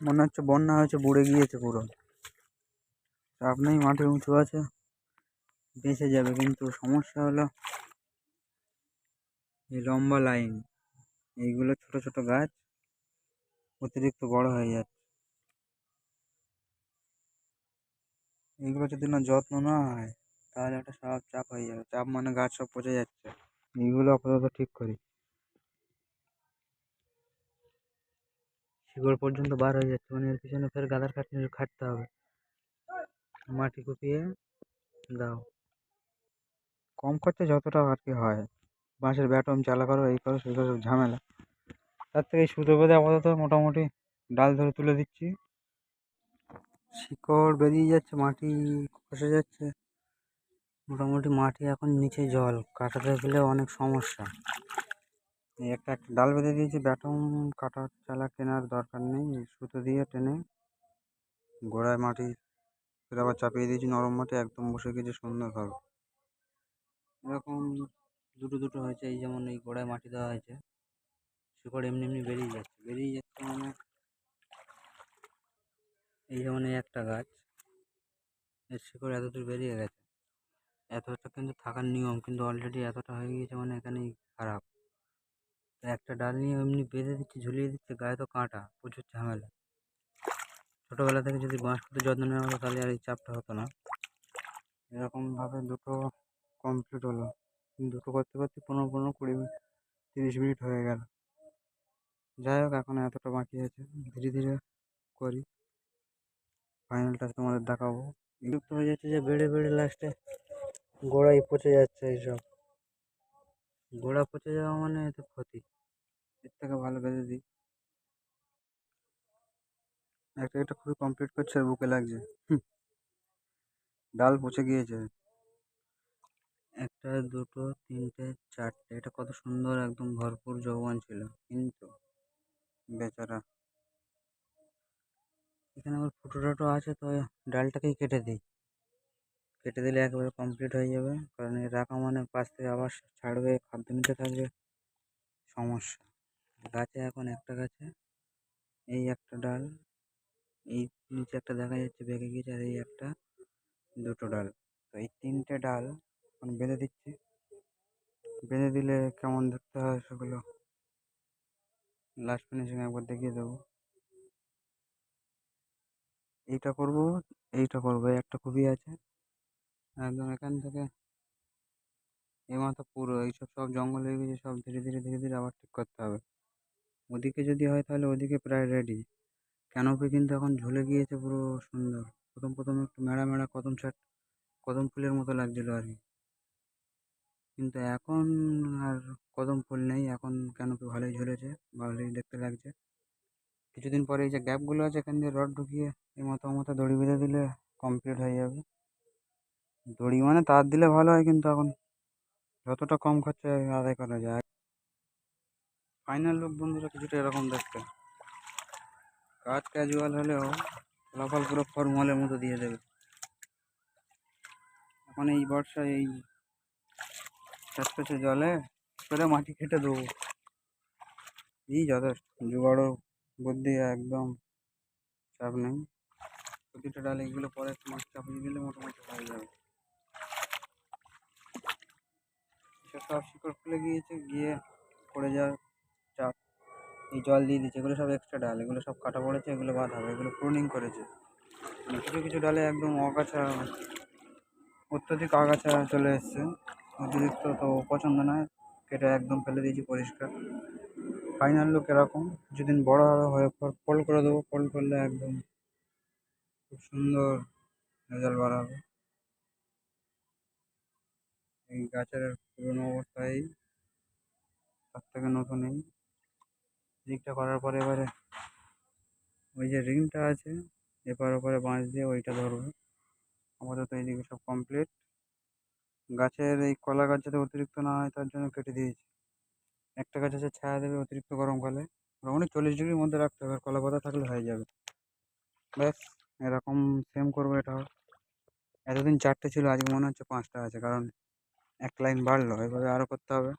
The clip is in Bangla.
মনে হচ্ছে বন্যা হয়েছে, বুড়ে গিয়েছে পুরো। চাপ নেই মাটি উঁচু আছে, বেঁচে যাবে, কিন্তু সমস্যা হলো এই লম্বা লাইন। এইগুলো ছোট ছোট গাছ, অতিরিক্ত বড় হয়ে যাচ্ছে। এইগুলো যদি না যত্ন না হয়, তাহলে একটা সব চাপ হয়ে যাবে। চাপ মানে গাছ সব পচে যাচ্ছে। এইগুলো আপাতত ঠিক করি শিকড় পর্যন্ত বার হয়ে যাচ্ছে। মানে এর পিছনে ফের গাদার খাটনি খাটতে হবে। মাটি কুপিয়ে দাও। কম খরচে যতটা আর কি হয়। বাঁশের ব্যাটম চালা করো, এই করো, সেই করো, ঝামেলা। তার থেকে সুতো বেঁধে আপাতত মোটামুটি ডাল ধরে তুলে দিচ্ছি। শিকড় বেরিয়ে যাচ্ছে, মাটি খসে যাচ্ছে। মোটামুটি মাটি এখন নিচে জল, কাটাতে গেলে অনেক সমস্যা। একটা একটা ডাল বেঁধে দিয়েছি ব্যাটম কাটার চালা কেনার দরকার নেই, সুতো দিয়ে টেনে গোড়ায় মাটি আবার চাপিয়ে দিয়েছি, নরম মাটি একদম বসে গেছে সুন্দরভাবে এরকম দুটো দুটো হয়েছে, এই যেমন এই গোড়ায় মাটি দেওয়া হয়েছে, শিকড় এমনি এমনি বেরিয়ে যাচ্ছে বেরিয়ে যাচ্ছে মানে এই যেমন এই একটা গাছ, এর শিকড় এতদূর বেরিয়ে গেছে। এতটা কিন্তু থাকার নিয়ম, কিন্তু অলরেডি এতটা হয়ে গিয়েছে মানে এখানেই খারাপ। একটা ডাল নিয়ে এমনি বেঁধে দিচ্ছে, ঝুলিয়ে দিচ্ছে, গায়ে তো কাঁটা, প্রচুর ঝামেলা। ছোটোবেলা থেকে যদি বাঁশ যত্ন নেওয়া হতো তাহলে আর এই চাপটা হতো না। এরকমভাবে দুটো কমপ্লিট হলো। দুটো করতে করতে পনেরো পনেরো, কুড়ি মিনিট তিরিশ মিনিট হয়ে গেল। যাই হোক, এখন এতটা বাকি আছে। ধীরে ধীরে করি। ফাইনালটা তোমাদের দেখাবো। বিরক্ত হয়ে যাচ্ছে যে বেড়ে বেড়ে লাস্টে গোড়ায় পচে যাচ্ছে এইসব। গোড়া পচে যাওয়া মানে এতে ক্ষতি। এর থেকে ভালো বেঁধে দিই। একটা একটা খুবই কমপ্লিট করছে আর বুকে লাগছে। ডাল পচে গিয়েছে। একটা, দুটো, তিনটে, চারটে, এটা কত সুন্দর একদম ভরপুর যৌবন ছিল, কিন্তু বেচারা। এখানে আমার ফুটো টাটো আছে, তো ডালটাকেই কেটে দিই। কেটে দিলে একেবারে কমপ্লিট হয়ে যাবে। কারণ এই রাখা মানে পাশ থেকে আবার ছাড়বে, খাদ্য নিতে থাকবে। সমস্যা। গাছে এখন একটা গাছে, এই একটা ডাল, এই নিচে একটা দেখা যাচ্ছে বেঁকে গিয়েছে আর এই একটা দুটো ডাল। তো এই তিনটে ডাল এখন বেঁধে দিচ্ছি। বেঁধে দিলে কেমন ধরতে হয় সেগুলো লাস্ট ফিনিশিং একবার দেখিয়ে দেবো। এইটা করব এইটা করব, একটা খুবই আছে। একদম এখান থেকে এই মাথা পুরো এইসব সব জঙ্গল হয়ে গেছে, সব ধীরে ধীরে ধীরে ধীরে আবার ঠিক করতে হবে। ওদিকে যদি হয় তাহলে ওদিকে প্রায় রেডি ক্যানোপি কিন্তু এখন ঝুলে গিয়েছে পুরো সুন্দর। প্রথম প্রথম একটু মেড়া মেড়া কদম ছাট, কদম ফুলের মতো লাগছিল আর কি। কিন্তু এখন আর কদম ফুল নেই, এখন ক্যানোপি ভালোই ঝুলেছে, ভালোই দেখতে লাগছে। কিছুদিন পরে এই যে গ্যাপগুলো আছে, এখান দিয়ে রড ঢুকিয়ে এই মাথা মাথা দড়ি বেঁধে দিলে কমপ্লিট হয়ে যাবে। দড়ি মানে তার দিলে ভালো হয় কিন্তু এখন যতটা কম খরচায় আদায় করা যায়। ফাইনাল লুক বন্ধুরা কিছুটা এরকম দেখতে। কাজ ক্যাজুয়াল হলেও ফলাফল পুরো ফর্মালের মতো দিয়ে দেবে। এখন এই বর্ষায় এই চটচটে জলে করে মাটি কেটে দেবো। এই যথেষ্ট। জোগাড়ও বুদ্ধি একদম চাপ নেই। প্রতিটা ডালে এগুলো পরে একটু মাছ চাপিয়ে দিলে মোটামুটি হয়ে যাবে। সব শিকড় খুলে গিয়েছে, গিয়ে পড়ে যাওয়ার চাপ এই জল দিয়ে দিচ্ছে এগুলো সব এক্সট্রা ডাল, এগুলো সব কাটা পড়েছে, এগুলো বাদ হবে, এগুলো প্রুনিং করেছে। মানে কিছু কিছু ডালে একদম আগাছা অত্যধিক আগাছা চলে এসছে। অতিরিক্ত তো পছন্দ নয়, কেটে একদম ফেলে দিয়েছি পরিষ্কার। ফাইনাল লুক এরকম, কিছুদিন বড় হবে হয়ে পর ফোল্ড করে দেবো। ফোল্ড করলে একদম খুব সুন্দর রেজাল্ট বার হবে এই গাছের পুরনো অবস্থায় তার থেকে নতুন এই দিকটা করার পরে এবারে ওই যে রিংটা আছে, এপার ওপারে বাঁশ দিয়ে ওইটা ধরবো। আপাতত এইদিকে সব কমপ্লিট গাছের এই কলা গাছ যাতে অতিরিক্ত না হয়, তার জন্য কেটে দিয়েছি। একটা গাছ আছে ছায়া দেবে অতিরিক্ত গরমকালে মোটামুটি চল্লিশ ডিগ্রির মধ্যে রাখতে হবে কলা পাতা থাকলে হয়ে যাবে। ব্যাস, এরকম সেম করব এটাও এতদিন চারটে ছিল, আজকে মনে হচ্ছে পাঁচটা আছে, কারণ এক লাইন বাড়লো এভাবে আরও করতে হবে।